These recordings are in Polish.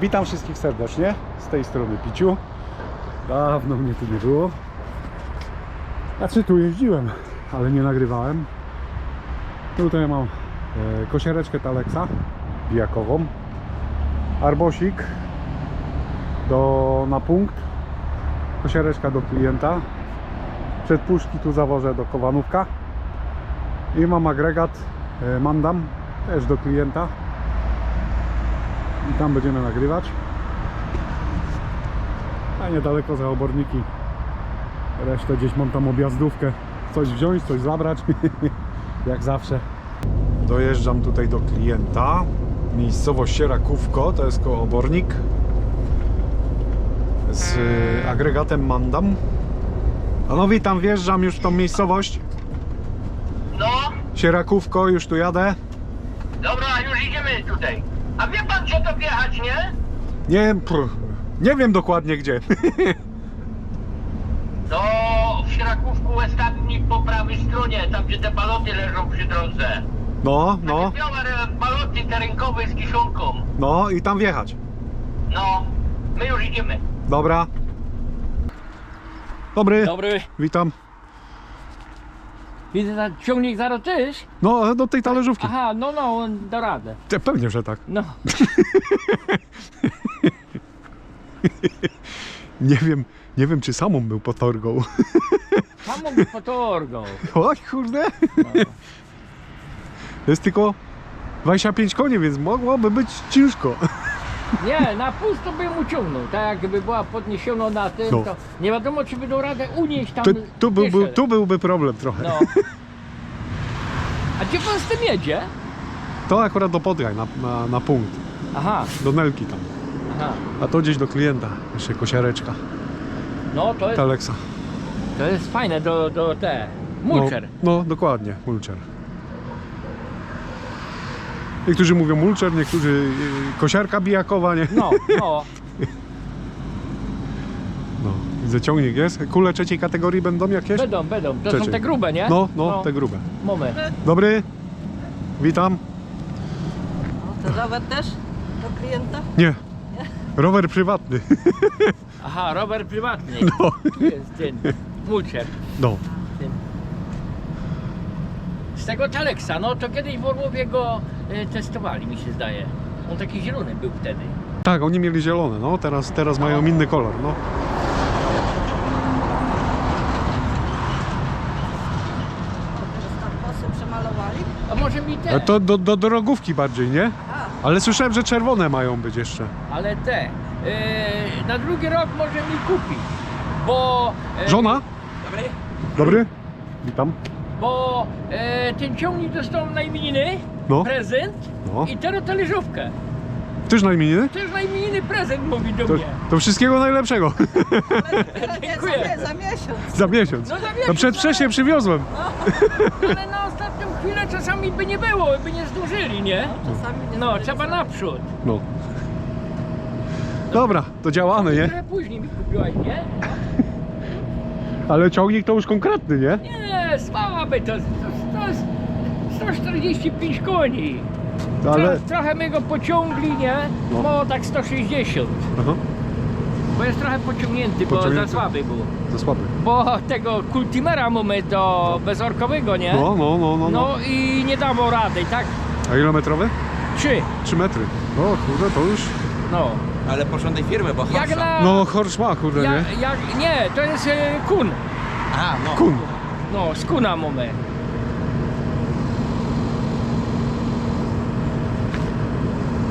Witam wszystkich serdecznie. Z tej strony Piciu. Dawno mnie tu nie było. Znaczy tu jeździłem, ale nie nagrywałem. Tutaj mam e, kosiereczkę Taleksa bijakową. Arbosik do, na punkt. Kosiereczka do klienta. Przedpuszki tu zawożę do Kowanówka. I mam agregat e, Mandam też do klienta. I tam będziemy nagrywać. A niedaleko za oborniki. Resztę gdzieś mam tam objazdówkę. Coś wziąć, coś zabrać. Jak zawsze. Dojeżdżam tutaj do klienta. Miejscowość Sierakówko, to jest koło obornik. Z y, agregatem Mandam. No witam, wjeżdżam już w tą miejscowość. No, Sierakówko, już tu jadę. dobra, już idziemy tutaj. A wie pan, gdzie to wjechać, nie? Nie, pr, nie wiem dokładnie gdzie. No, w Śrakówku ostatni po prawej stronie, tam gdzie te baloty leżą przy drodze. No, no, Takie białe baloty te rękowe z kiszonką. no i tam wjechać. No, my już idziemy. Dobra. Dobry, Dobry, witam. Widzę, że ciągnik zaraz tyś. No, do tej talerzówki. Aha, no, no, da radę. Te- Pewnie, że tak. No, Nie wiem, nie wiem czy samą był potorgą. tam mógł potorgą. O kurde. Jest tylko 25 koni, więc mogłoby być ciężko. Nie, na pusto bym uciągnął. Tak jakby była podniesiona na tym, No. to nie wiadomo, czy by dał radę unieść tam. Tu, tu, był, był, jeszcze. tu byłby problem trochę. No. A gdzie pan z tym jedzie? To akurat do Podgaj, na, na, na punkt. Aha, Do Nelki tam. aha. A to gdzieś do klienta. Jeszcze kosiareczka. No, to jest, Taleksa. to jest fajne do, do te. Mulcher. No, no dokładnie, mulcher. Niektórzy mówią mulcher, niektórzy y, kosiarka bijakowa, nie? No, no. No, widzę ciągnik jest. Kule trzeciej kategorii będą jakieś? Będą, będą. To Trzeciej. są te grube, nie? No, no, te grube. Moment. Dobry, witam. To rower też do klienta? Nie, rower prywatny. Aha, rower prywatny. No, Tu jest ten mulcher. no. Z tego Taleksa, no to kiedyś w Orłowie go testowali, mi się zdaje. On taki zielony był wtedy. Tak, oni mieli zielone, no teraz, teraz mają inny kolor, no. A może mi te, A to do, do drogówki bardziej, nie? Ale słyszałem, że czerwone mają być jeszcze. ale te. E, na drugi rok może mi kupi. Bo. E, Żona? Dobry. Dobry? Witam. Bo e, ten ciągnik dostał na imieniny No, prezent no. i teraz talerzówkę. Też na imieniny? To jest na imieniny prezent, mówi do To, mnie. to wszystkiego najlepszego. Dziękuję. za, za miesiąc. Za miesiąc. No za miesiąc, No przed wcześniej przywiozłem. Ale na ostatnią chwilę czasami by nie było, by nie zdążyli, nie? Czasami nie No, trzeba naprzód. No. Dobra, to działamy, nie? Trochę później mi kupiłaś, nie? Ale ciągnik to już konkretny, nie? Nie, słaby to, to, to jest 145 koni. Ale... Tro, trochę my go pociągli, nie? No. Bo tak 160. Aha, Bo jest trochę pociągnięty, bo Pociągnięty. za słaby był. za słaby. Bo tego kultimera mamy do bezorkowego, nie? No, no, no, no. no. No i nie dało rady, tak? A ile metrowy? Trzy. 3 metry. O kurde, to już... No. Ale porządnej firmy, bo Jak Harsha. na... No, Horsz ma, kurde, nie? jak, nie, to jest e, kun. A, no. Kun. No, z kuna mamy.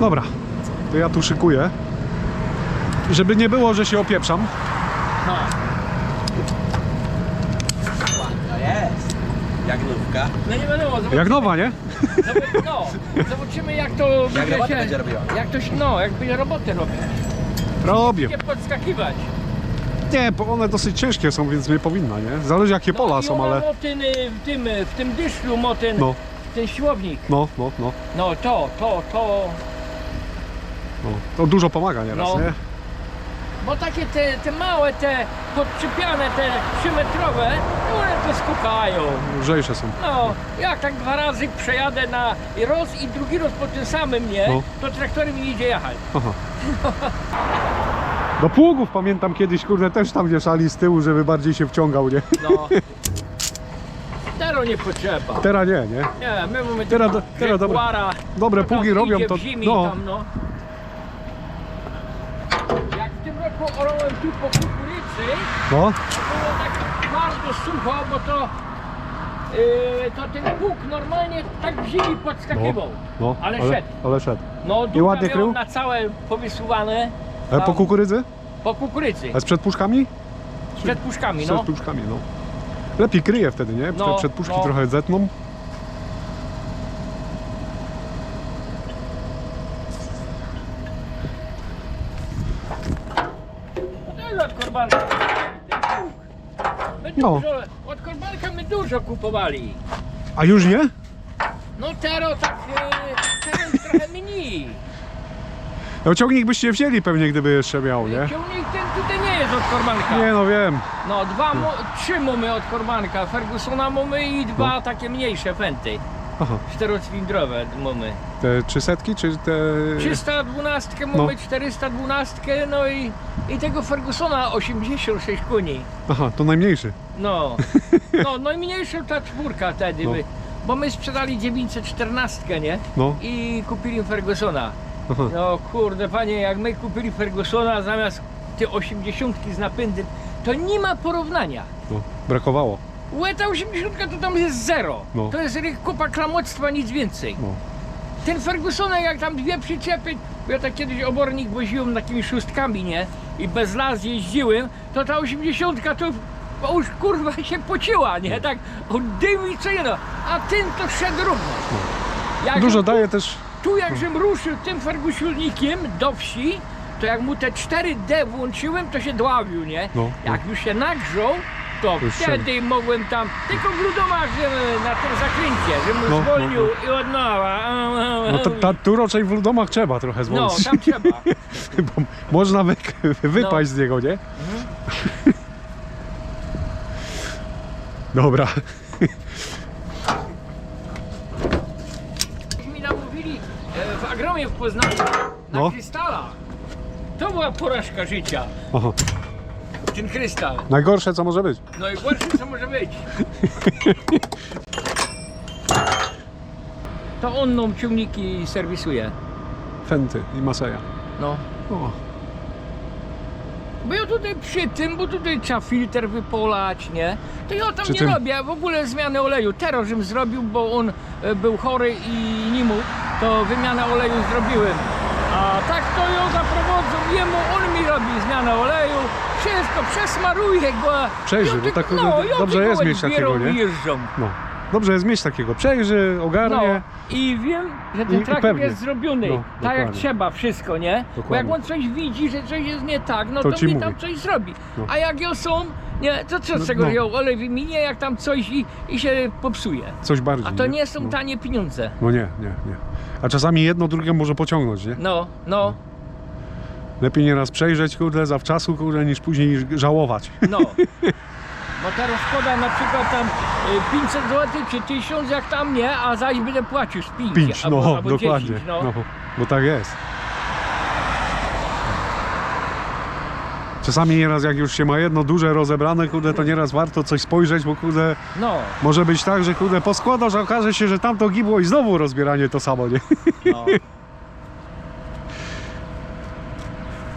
Dobra, to ja tu szykuję. Żeby nie było, że się opieprzam. No. To jest. Jak nówka. No nie wiadomo, zobaczymy, Jak nowa, nie? no, zobaczymy jak to Jak będzie się- będzie robiła. Jak to się, no, jak będzie robotę robić. Robię. Nie podskakiwać. Nie, bo one dosyć ciężkie są, więc nie powinna, nie? Zależy jakie pola no, i są, ale... ma ten, y, w tym, y, w tym dyszlu ma ten, No, ten siłownik. no, no, no, No to, to, to, no. To dużo pomaga nieraz, No. nie? Bo takie te, te małe, te podczepiane, te trzymetrowe, no one to skukają. Lżejsze są. No, jak tak dwa razy przejadę na roz i drugi roz po tym samym, nie? No. To traktorem nie idzie jechać. Aha. Do pługów pamiętam kiedyś, kurde, też tam wieszali z tyłu, żeby bardziej się wciągał, nie? No. Tero nie potrzeba. Teraz nie, nie? Nie, my mamy Teraz do- teraz dobre- pługi robią to. w zimie No, tam, no. Jak w tym roku orałem tu po kukurydzy, no, było tak bardzo sucho, bo to, yy, to ten pług normalnie tak w zimie podskakiwał. no, Ale ale, szedł. ale szedł. No, długo ładnie krył? na całe powysuwane Ale po Tam. kukurydzy? po kukurydzy, A przed puszkami? przed puszkami, Przed no. puszkami, no. Lepiej kryje wtedy, nie? No, przed puszki no. trochę zetną. Korbanka. ten pług. My No. dużo, od korbanka my dużo kupowali. A już nie? No teraz tak, e, teraz trochę mniej. No ciągnik byście wzięli pewnie, gdyby jeszcze miał, nie? Ciągnik ten tutaj nie jest od korbanka. Nie no wiem. No dwa, trzy mamy od korbanka, Fergusona mamy i dwa No. takie mniejsze fenty. Aha. Czterocylindrowe mamy. Te 300 czy te... 312 No. mamy, 412, no i, i tego Fergusona 86 koni. Aha, to najmniejszy. No, no, no i mniejsza ta czwórka wtedy, No. by, bo my sprzedali 914, nie? No. I kupili Fergusona. Aha. No kurde panie, jak my kupili Fergusona zamiast te 80 z napędem, to nie ma porównania. No, brakowało. Łeta 80 to tam jest zero. No. To jest kupa klamoctwa, nic więcej. No. Ten Fergusona, jak tam dwie przyczepy, ja tak kiedyś obornik woziłem takimi szóstkami, nie? I bez las jeździłem, to ta 80 to bo już kurwa się pociła, nie? Tak od dymu i co jedno. A ten to szedł równo. Jak Dużo daje też... tu jak żem ruszył tym Fergusilnikiem do wsi, to jak mu te 4D włączyłem, to się dławił, nie? No, jak już się nagrzał, to wtedy mogłem tam, tylko że na tym zakręcie, że mu No, no, zwolnił i od nowa. No to, ta, tu raczej w domach trzeba trochę No, zwolnić. tam trzeba. Bo można wy, wypaść No. z niego, nie? Dobra. mi namówili e, w agromie w Poznaniu na No. krystala. To była porażka życia, Aha. Ten krystal. Najgorsze co może być. No i gorsze co może być. To on nam ciągniki serwisuje. Fenty i Maseja. No. O, Bo ja tutaj przy tym, bo tutaj trzeba filtr wypolać, nie? To ja tam Przy nie tym- robię w ogóle zmiany oleju. Teraz żem zrobił, bo on e, był chory i nie mógł, to wymianę oleju zrobiłem. A tak to ja zaprowadzę jemu, on mi robi zmianę oleju, wszystko. Przejrzy, Ja bo tylko- tak no, ja dobrze jest mieć takiego, nie? jeżdżą. no. Dobrze jest mieć takiego. Przejrzy, No ogarnie. i wiem, że I- ten i traktor pewnie. jest zrobiony No, tak jak dokładnie. trzeba, wszystko, nie? Bo jak Dokładnie. on coś widzi, że coś jest nie tak, no To to, ci mi mówi. tam coś zrobi. No. A jak ją są, nie, to co z No, tego, no. ją olej wyminie, jak tam coś i, i się popsuje. Coś bardziej. A to nie są no. tanie pieniądze. No nie, nie, nie. A czasami jedno drugie może pociągnąć, nie? No, no, Lepiej nieraz przejrzeć, kurde, zawczasu, kurde, niż później żałować. no. Bo teraz szkoda na przykład tam y, 500 zł czy 1000 jak tam nie, a zaś będę płacił z 5 Pięć, albo, no, albo dokładnie. 10, no. no, bo tak jest. Czasami nieraz jak już się ma jedno duże rozebrane, kurde, to nieraz warto coś spojrzeć, bo kurde, no. może być tak, że kurde poskładasz, a okaże się, że tamto gibło i znowu rozbieranie to samo, nie? no.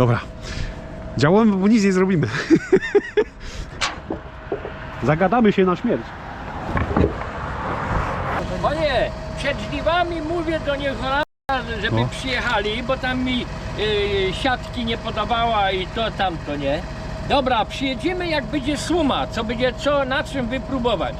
Dobra. Działamy, bo nic nie zrobimy. Zagadamy się na śmierć. Panie, przed żniwami mówię do nich żeby No. przyjechali, bo tam mi y, siatki nie podobała i to tamto, nie? Dobra, przyjedziemy jak będzie suma, co będzie co, na czym wypróbować.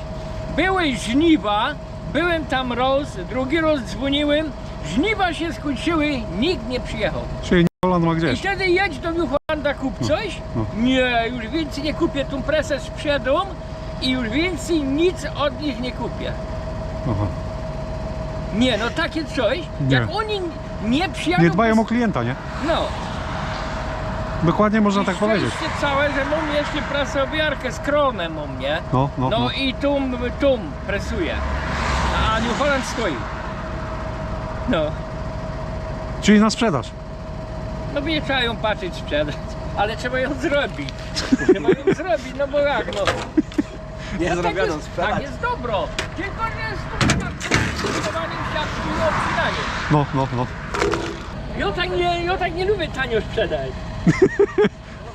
Były żniwa, byłem tam roz, drugi raz dzwoniłem, żniwa się skończyły, nikt nie przyjechał. Czyli Holand ma I gdzieś. wtedy jedź do New Hollanda, kup coś. no. Nie, już więcej nie kupię, tą presę sprzedą i już więcej nic od nich nie kupię. Aha. Nie, no takie coś, Nie. jak oni nie przyjadą... Nie dbają o klienta, nie? No. Dokładnie można tak powiedzieć. Szczęście całe, że mam jeszcze prasowiarkę z kronem u mnie. No, no, No, no. i tum, tum presuje. A New Holland stoi. No. Czyli na sprzedaż. No nie trzeba ją patrzeć sprzedać, ale trzeba ją zrobić. Trzeba ją zrobić, no bo jak no. Nie No tak zrobioną jest, sprzedać. tak jest dobro. Tylko nie z stosowaniem siatki i obcinaniem. No, no, no. Ja tak nie, ja tak nie lubię tanio sprzedać.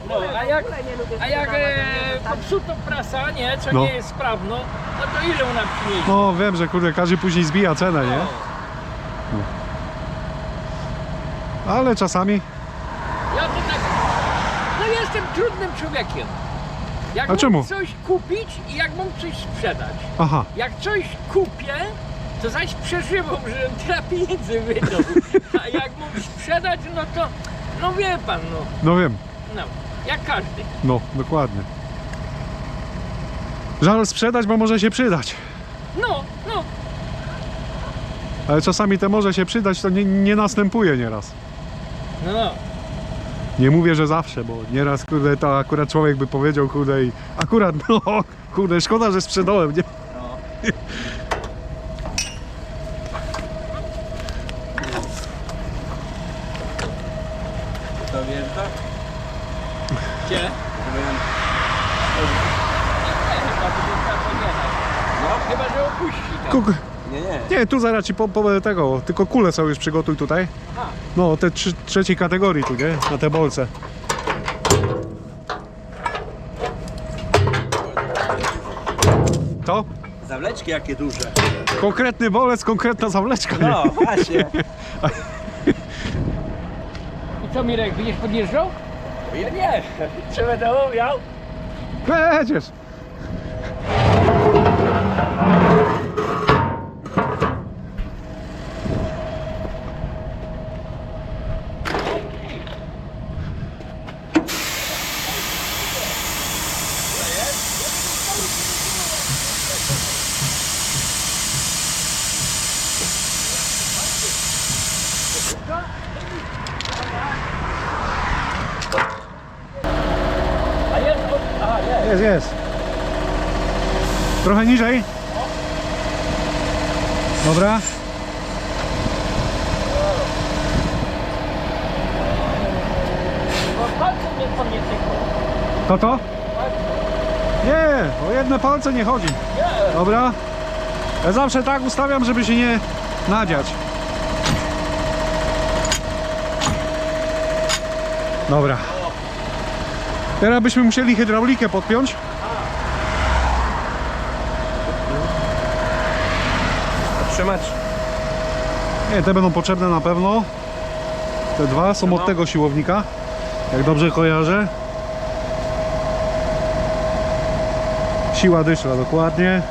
No, a jak, a jak e, popsuto prasa, nie, co No. nie jest sprawno, no to ile ona przyniesie? No wiem, że kurde, każdy później zbija cenę, nie? Ale czasami. Ja to tak, no jestem trudnym człowiekiem. Jak A mam czemu? coś kupić i jak mam coś sprzedać. Aha. Jak coś kupię, to zaś przeżywam, że tyle pieniędzy wydał. A jak mam sprzedać, no to, no wie pan, no, No wiem. no, jak każdy. No, dokładnie. Żal sprzedać, bo może się przydać. No, no, Ale czasami te może się przydać, to nie, nie następuje nieraz. no, no. Nie mówię, że zawsze, bo nieraz, kurde, to akurat człowiek by powiedział, kurde, i akurat, no, kurde, szkoda, że sprzedałem, nie? To wiesz to? Gdzie? Nie chciał pojechać. No. Chyba, że opuści tam. Kuk, Nie, nie. nie, tu zaraz ci po, po tego, tylko kule sobie już przygotuj tutaj. A. No, te trzy, trzeciej kategorii tu, nie? Na te bolce. To? Zawleczki jakie duże. Konkretny bolec, konkretna zawleczka. nie? No, właśnie. I co Mirek, będziesz podjeżdżał? Ja nie, czy będę umiał? Będziesz. Jest. Jest. Trochę niżej. Dobra. To to? Nie, o jedne palce nie chodzi. Dobra. Ja zawsze tak ustawiam, żeby się nie nadziać. Dobra. Teraz byśmy musieli hydraulikę podpiąć. Trzymać. Nie, te będą potrzebne na pewno. Te dwa są od No. tego siłownika. Jak dobrze kojarzę. Siła dyszla, dokładnie.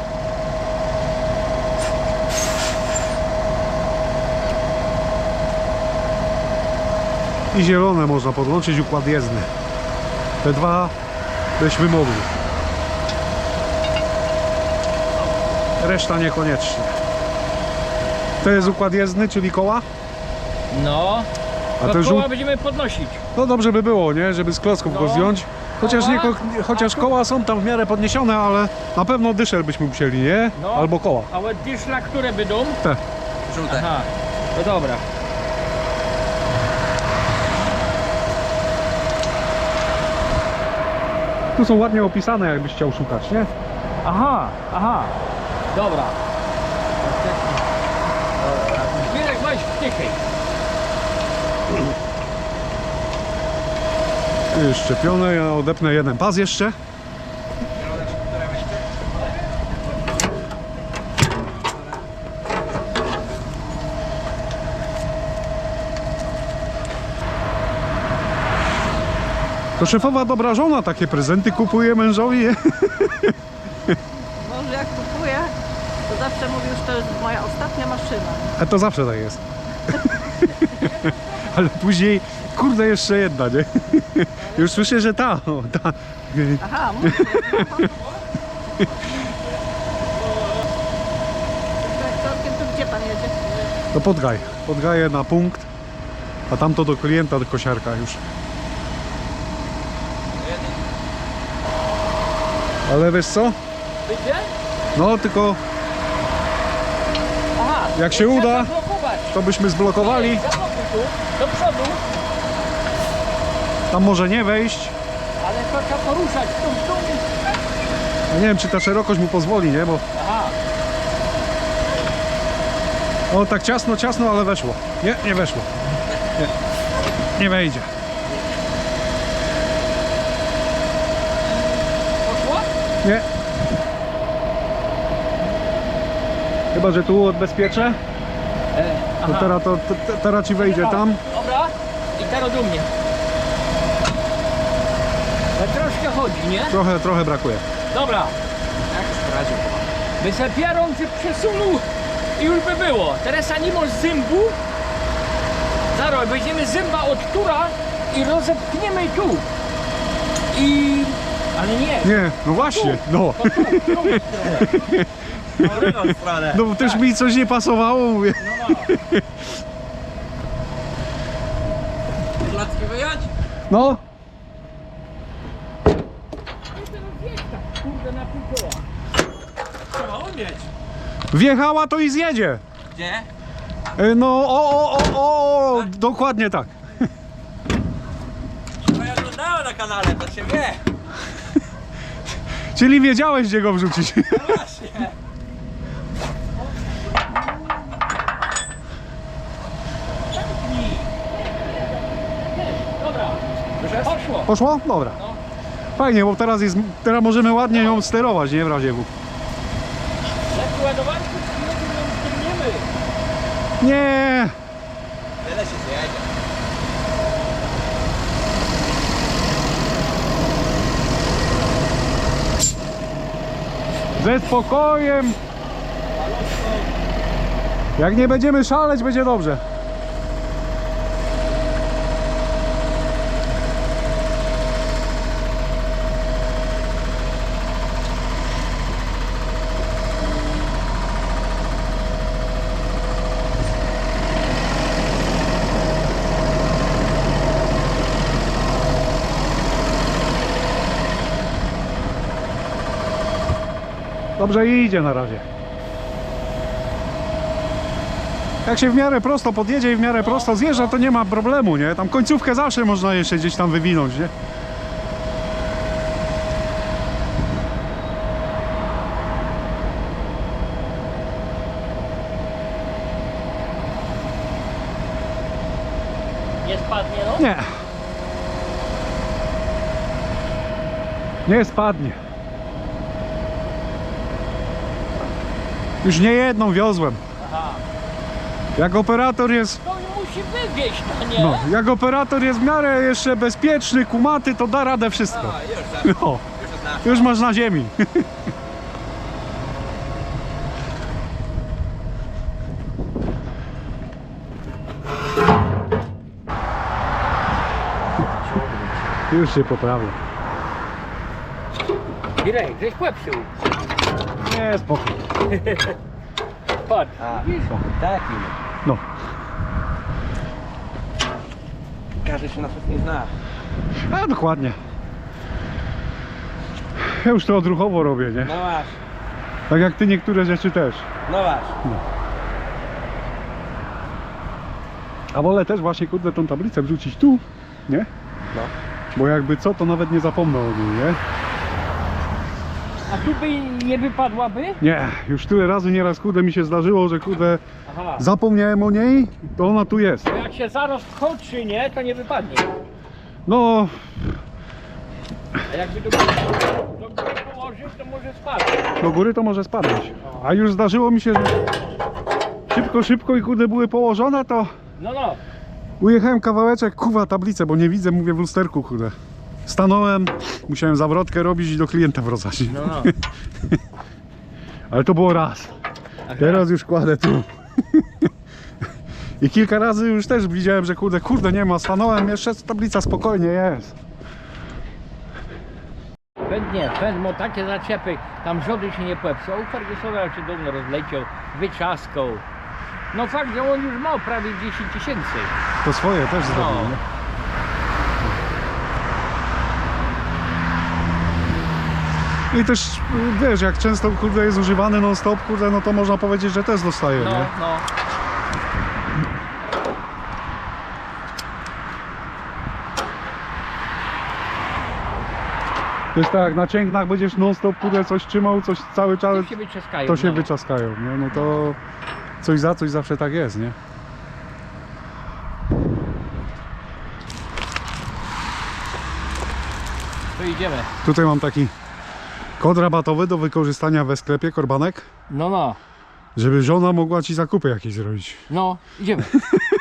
I zielone można podłączyć, układ jezdny. Te dwa byśmy mogli. Reszta niekoniecznie. To jest układ jezdny, czyli koła? No, A to to koła będziemy podnosić. No dobrze by było, nie? Żeby z klocków go No. zdjąć. Chociaż, nie, Koła? ko- chociaż koła są tam w miarę podniesione, ale na pewno dyszel byśmy musieli, nie? No. Albo koła. A dyszla, które będą? Te. Żółte. Aha, no dobra. Tu są ładnie opisane, jakbyś chciał szukać, nie? Aha, aha, dobra. Mirek, weź wtychaj. Jest Szczepione, ja odepnę jeden pas jeszcze. To szefowa dobra żona takie prezenty kupuje mężowi. Może jak kupuję, to zawsze mówił, że to jest moja ostatnia maszyna. A to zawsze tak jest. Ale później, kurde, jeszcze jedna, nie? Już słyszę, że ta, o, ta. Aha, mówię. To gdzie pan jedzie? To podgaj. Podgaję na punkt, a tamto do klienta, do kosiarka już. Ale wiesz co? Wiecie? No tylko Aha. Jak się trzeba uda. zablokować. to byśmy zblokowali. Zablokuj tu, do przodu, Tam może nie wejść. ale to trzeba poruszać. Tum, tum. Ja Nie wiem czy ta szerokość mu pozwoli, nie? Bo Aha. o tak ciasno, ciasno, ale weszło. Nie, nie weszło. Nie, nie wejdzie. Poszło? Nie. Chyba, że tu odbezpieczę, E, to teraz, to, to, teraz ci wejdzie tam. Dobra. I teraz do mnie. Ale troszkę chodzi, nie? Trochę, trochę brakuje. Dobra. Jak sprawdził? By se przesunął i już by było. Teraz animo z zębu. Zaraz weźmiemy zęba od tura i rozepchniemy tu. I... Ale nie. Nie, no właśnie, no. To w drugą stronę. No bo też mi coś nie pasowało, mówię. No, no. Klatki wyjąć? No, Kurde, na pół koła. Trzeba umieć. wjechała to i zjedzie. Gdzie? E, No, o, o, o, o, o, dokładnie tak. No ja oglądałem na kanale, to się wie. Czyli wiedziałeś, gdzie go wrzucić. No właśnie. Dobra. Poszło. Poszło? Dobra. Fajnie, bo teraz jest, teraz możemy ładnie ją sterować, nie w razie W. Jak. Nie, Tyle się zjedzie. Ze spokojem. Jak nie będziemy szaleć, będzie dobrze. Dobrze idzie na razie. Jak się w miarę prosto podjedzie i w miarę prosto zjeżdża, to nie ma problemu, nie? Tam końcówkę zawsze można jeszcze gdzieś tam wywinąć, nie? Nie spadnie, no? Nie. Nie spadnie. Już nie jedną wiozłem. Aha. Jak operator jest, To musi wywieźć, no nie? no, jak operator jest w miarę jeszcze bezpieczny, kumaty, to da radę wszystko. A, już. No, Już znasz. już masz na ziemi. Już się poprawia. Girek, żeś popsuł. Nie, spokój. Patrz. A, taki. No. Każdy się na nie zna. A dokładnie. Ja już to odruchowo robię, nie? No masz, Tak jak ty niektóre rzeczy też. no masz. A wolę też właśnie kurde tą tablicę wrzucić tu, nie? No. Bo jakby co, to nawet nie zapomnę o niej, nie? A tu by nie wypadłaby? Nie, już tyle razy nieraz kurde mi się zdarzyło, że kurde Aha. zapomniałem o niej, to ona tu jest. Bo jak się zaraz wchodzi, nie, to nie wypadnie. No, A jakby do góry, do góry położyć, to może spadać. do góry to może spadać. A już zdarzyło mi się, że szybko, szybko i kurde były położone, to No, no. ujechałem kawałeczek, kuwa tablicę, bo nie widzę, mówię w lusterku, kurde. Stanąłem, musiałem zawrotkę robić i do klienta wracać. No, no. Ale to było raz. Teraz już kładę tu. I kilka razy już też widziałem, że kurde, kurde nie ma. Stanąłem, jeszcze tablica spokojnie jest. Pęd nie, ma takie zaczepy, tam żody się nie popsuł, Fergusona się dawno rozleciał, wyczaskał. No fakt, że on już ma prawie 10 tysięcy. To swoje też zrobił, No. I też, wiesz, jak często, kurde, jest używany non-stop, kurde, no to można powiedzieć, że też dostaje, No, nie? no. To jest tak, jak na cięgnach będziesz non-stop, kurde, coś trzymał, coś cały czas, To się wyczeskają. to się no. wyczaskają, nie? No to coś za coś zawsze tak jest, nie? To idziemy. Tutaj mam taki kod rabatowy do wykorzystania we sklepie, korbanek, No, no. żeby żona mogła ci zakupy jakieś zrobić. No, idziemy.